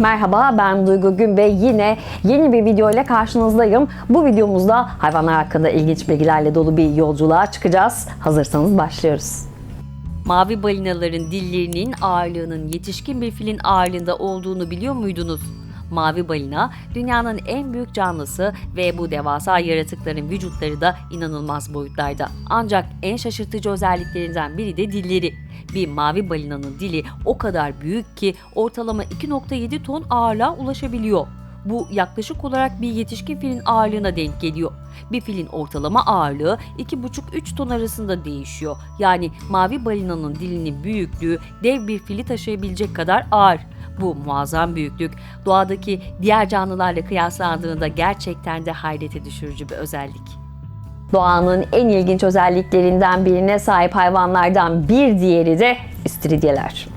Merhaba ben Duygu Gün ve yine yeni bir video ile karşınızdayım. Bu videomuzda hayvanlar hakkında ilginç bilgilerle dolu bir yolculuğa çıkacağız. Hazırsanız başlıyoruz. Mavi balinaların dillerinin ağırlığının yetişkin bir filin ağırlığında olduğunu biliyor muydunuz? Mavi balina dünyanın en büyük canlısı ve bu devasa yaratıkların vücutları da inanılmaz boyutlarda. Ancak en şaşırtıcı özelliklerinden biri de dilleri. Bir mavi balinanın dili o kadar büyük ki ortalama 2.7 ton ağırlığa ulaşabiliyor. Bu yaklaşık olarak bir yetişkin filin ağırlığına denk geliyor. Bir filin ortalama ağırlığı 2,5-3 ton arasında değişiyor. Yani mavi balinanın dilinin büyüklüğü dev bir fili taşıyabilecek kadar ağır. Bu muazzam büyüklük doğadaki diğer canlılarla kıyaslandığında gerçekten de hayrete düşürücü bir özellik. Doğanın en ilginç özelliklerinden birine sahip hayvanlardan bir diğeri de istiridyeler.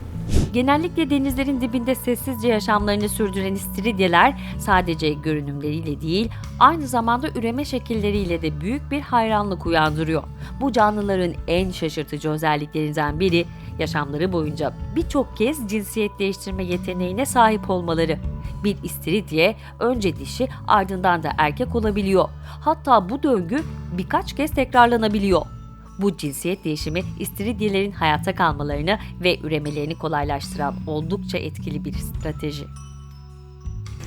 Genellikle denizlerin dibinde sessizce yaşamlarını sürdüren istiridyeler sadece görünümleriyle değil, aynı zamanda üreme şekilleriyle de büyük bir hayranlık uyandırıyor. Bu canlıların en şaşırtıcı özelliklerinden biri yaşamları boyunca birçok kez cinsiyet değiştirme yeteneğine sahip olmaları. Bir istiridye önce dişi ardından da erkek olabiliyor. Hatta bu döngü birkaç kez tekrarlanabiliyor. Bu cinsiyet değişimi istiridyelerin hayatta kalmalarını ve üremelerini kolaylaştıran oldukça etkili bir strateji.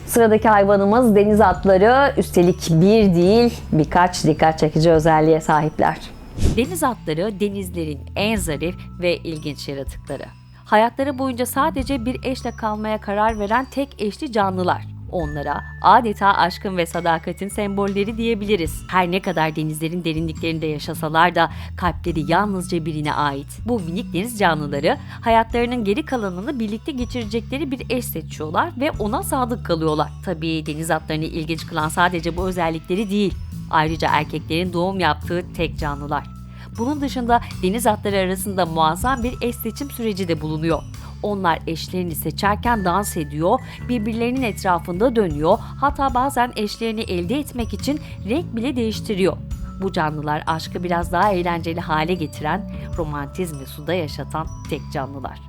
Sıradaki hayvanımız deniz atları. Üstelik bir değil birkaç dikkat çekici özelliğe sahipler. Deniz atları denizlerin en zarif ve ilginç yaratıkları. Hayatları boyunca sadece bir eşle kalmaya karar veren tek eşli canlılar. Onlara adeta aşkın ve sadakatin sembolleri diyebiliriz. Her ne kadar denizlerin derinliklerinde yaşasalar da kalpleri yalnızca birine ait. Bu minik deniz canlıları hayatlarının geri kalanını birlikte geçirecekleri bir eş seçiyorlar ve ona sadık kalıyorlar. Tabii deniz atlarını ilginç kılan sadece bu özellikleri değil. Ayrıca erkeklerin doğum yaptığı tek canlılar. Bunun dışında deniz atları arasında muazzam bir eş seçim süreci de bulunuyor. Onlar eşlerini seçerken dans ediyor, birbirlerinin etrafında dönüyor, hatta bazen eşlerini elde etmek için renk bile değiştiriyor. Bu canlılar aşkı biraz daha eğlenceli hale getiren, romantizmi suda yaşatan tek canlılar.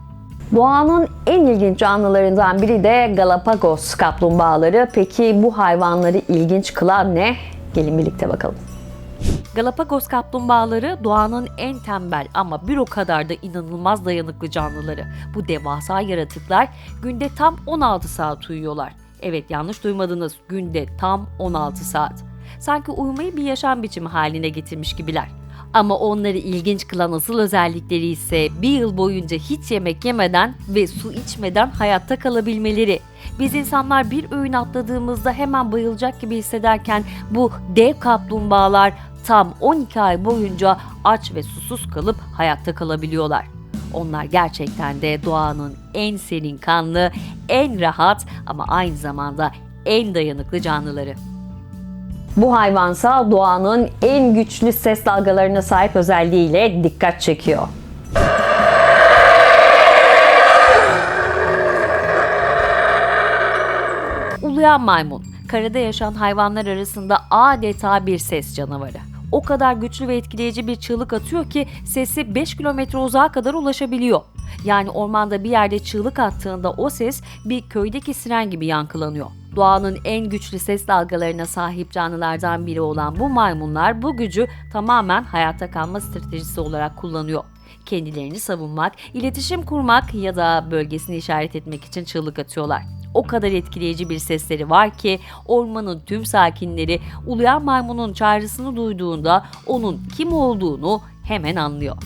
Doğanın en ilginç canlılarından biri de Galapagos kaplumbağaları. Peki bu hayvanları ilginç kılan ne? Gelin birlikte bakalım. Galapagos kaplumbağaları doğanın en tembel ama bir o kadar da inanılmaz dayanıklı canlıları. Bu devasa yaratıklar günde tam 16 saat uyuyorlar. Evet yanlış duymadınız günde tam 16 saat. Sanki uyumayı bir yaşam biçimi haline getirmiş gibiler. Ama onları ilginç kılan asıl özellikleri ise bir yıl boyunca hiç yemek yemeden ve su içmeden hayatta kalabilmeleri. Biz insanlar bir öğün atladığımızda hemen bayılacak gibi hissederken bu dev kaplumbağalar tam 12 ay boyunca aç ve susuz kalıp hayatta kalabiliyorlar. Onlar gerçekten de doğanın en serin kanlı, en rahat ama aynı zamanda en dayanıklı canlıları. Bu hayvansa doğanın en güçlü ses dalgalarına sahip özelliğiyle dikkat çekiyor. Uluyan maymun, karada yaşayan hayvanlar arasında adeta bir ses canavarı. O kadar güçlü ve etkileyici bir çığlık atıyor ki sesi 5 kilometre uzağa kadar ulaşabiliyor. Yani ormanda bir yerde çığlık attığında o ses bir köydeki siren gibi yankılanıyor. Doğanın en güçlü ses dalgalarına sahip canlılardan biri olan bu maymunlar bu gücü tamamen hayatta kalma stratejisi olarak kullanıyor. Kendilerini savunmak, iletişim kurmak ya da bölgesini işaret etmek için çığlık atıyorlar. O kadar etkileyici bir sesleri var ki ormanın tüm sakinleri uluyan maymunun çağrısını duyduğunda onun kim olduğunu hemen anlıyor.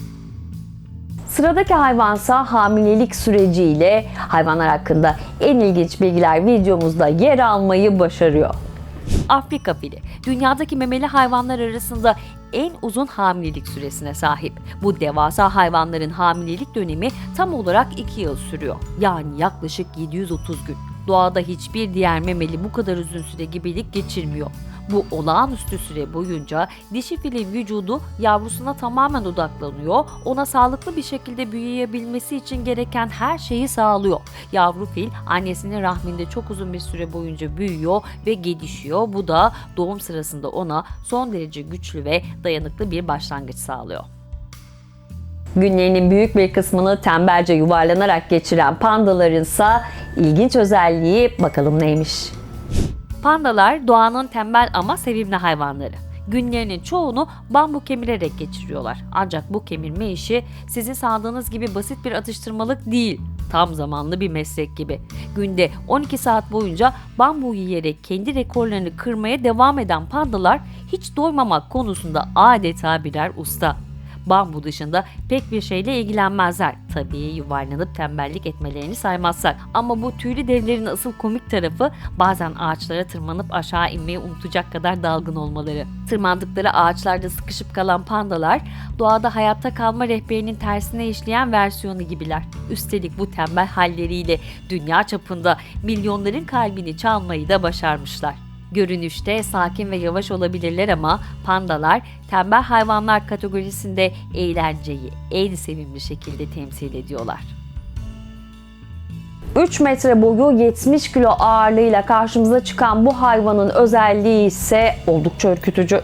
Sıradaki hayvansa hamilelik süreciyle hayvanlar hakkında en ilginç bilgiler videomuzda yer almayı başarıyor. Afrika fili dünyadaki memeli hayvanlar arasında en uzun hamilelik süresine sahip. Bu devasa hayvanların hamilelik dönemi tam olarak 2 yıl sürüyor. Yani yaklaşık 730 gün. Doğada hiçbir diğer memeli bu kadar uzun süre gebelik geçirmiyor. Bu olağanüstü süre boyunca dişi filin vücudu yavrusuna tamamen odaklanıyor. Ona sağlıklı bir şekilde büyüyebilmesi için gereken her şeyi sağlıyor. Yavru fil annesinin rahminde çok uzun bir süre boyunca büyüyor ve gelişiyor. Bu da doğum sırasında ona son derece güçlü ve dayanıklı bir başlangıç sağlıyor. Günlerinin büyük bir kısmını tembelce yuvarlanarak geçiren pandaların ise ilginç özelliği bakalım neymiş. Pandalar doğanın tembel ama sevimli hayvanları. Günlerinin çoğunu bambu kemirerek geçiriyorlar. Ancak bu kemirme işi sizin sandığınız gibi basit bir atıştırmalık değil. Tam zamanlı bir meslek gibi. Günde 12 saat boyunca bambu yiyerek kendi rekorlarını kırmaya devam eden pandalar hiç doymamak konusunda adeta birer usta. Bambu dışında pek bir şeyle ilgilenmezler. Tabii yuvarlanıp tembellik etmelerini saymazsak. Ama bu tüylü devlerin asıl komik tarafı bazen ağaçlara tırmanıp aşağı inmeyi unutacak kadar dalgın olmaları. Tırmandıkları ağaçlarda sıkışıp kalan pandalar doğada hayatta kalma rehberinin tersine işleyen versiyonu gibiler. Üstelik bu tembel halleriyle dünya çapında milyonların kalbini çalmayı da başarmışlar. Görünüşte sakin ve yavaş olabilirler ama pandalar tembel hayvanlar kategorisinde eğlenceyi en sevimli şekilde temsil ediyorlar. 3 metre boyu 70 kilo ağırlığıyla karşımıza çıkan bu hayvanın özelliği ise oldukça ürkütücü.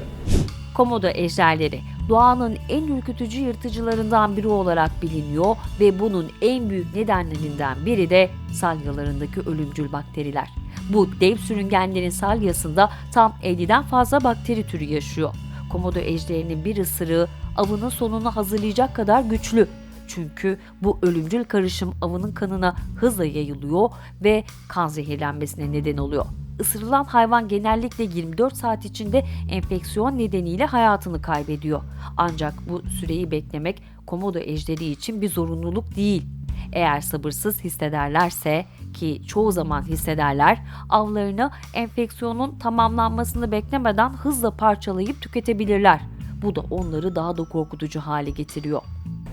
Komodo ejderleri doğanın en ürkütücü yırtıcılarından biri olarak biliniyor ve bunun en büyük nedenlerinden biri de salyalarındaki ölümcül bakteriler. Bu dev sürüngenlerin salyasında tam 50'den fazla bakteri türü yaşıyor. Komodo ejderinin bir ısırığı avının sonunu hazırlayacak kadar güçlü. Çünkü bu ölümcül karışım avının kanına hızla yayılıyor ve kan zehirlenmesine neden oluyor. Isırılan hayvan genellikle 24 saat içinde enfeksiyon nedeniyle hayatını kaybediyor. Ancak bu süreyi beklemek komodo ejderi için bir zorunluluk değil. Eğer sabırsız hissederlerse ki çoğu zaman hissederler, avlarını enfeksiyonun tamamlanmasını beklemeden hızla parçalayıp tüketebilirler. Bu da onları daha da korkutucu hale getiriyor.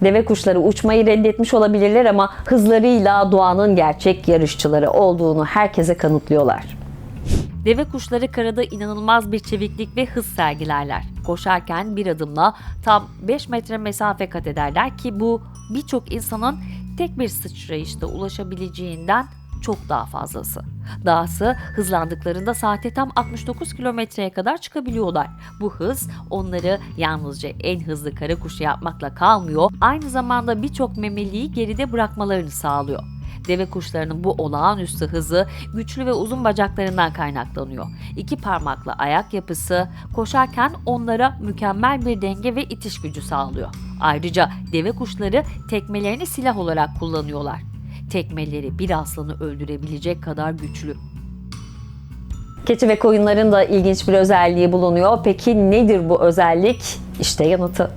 Deve kuşları uçmayı reddetmiş olabilirler ama hızlarıyla doğanın gerçek yarışçıları olduğunu herkese kanıtlıyorlar. Deve kuşları karada inanılmaz bir çeviklik ve hız sergilerler. Koşarken bir adımla tam 5 metre mesafe kat ederler ki bu birçok insanın tek bir sıçrayışta ulaşabileceğinden çok daha fazlası. Dahası hızlandıklarında saate tam 69 kilometreye kadar çıkabiliyorlar. Bu hız onları yalnızca en hızlı kara kuşu yapmakla kalmıyor, aynı zamanda birçok memeliyi geride bırakmalarını sağlıyor. Deve kuşlarının bu olağanüstü hızı güçlü ve uzun bacaklarından kaynaklanıyor. İki parmaklı ayak yapısı koşarken onlara mükemmel bir denge ve itiş gücü sağlıyor. Ayrıca deve kuşları tekmelerini silah olarak kullanıyorlar. Tekmeleri bir aslanı öldürebilecek kadar güçlü. Keçi ve koyunların da ilginç bir özelliği bulunuyor. Peki nedir bu özellik? İşte yanıtı.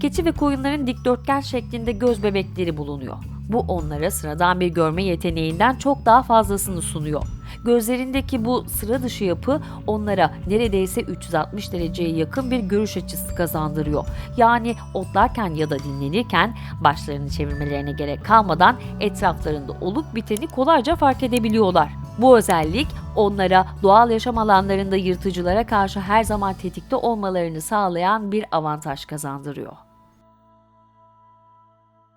Keçi ve koyunların dikdörtgen şeklinde göz bebekleri bulunuyor. Bu onlara sıradan bir görme yeteneğinden çok daha fazlasını sunuyor. Gözlerindeki bu sıra dışı yapı onlara neredeyse 360 dereceye yakın bir görüş açısı kazandırıyor. Yani otlarken ya da dinlenirken başlarını çevirmelerine gerek kalmadan etraflarında olup biteni kolayca fark edebiliyorlar. Bu özellik onlara doğal yaşam alanlarında yırtıcılara karşı her zaman tetikte olmalarını sağlayan bir avantaj kazandırıyor.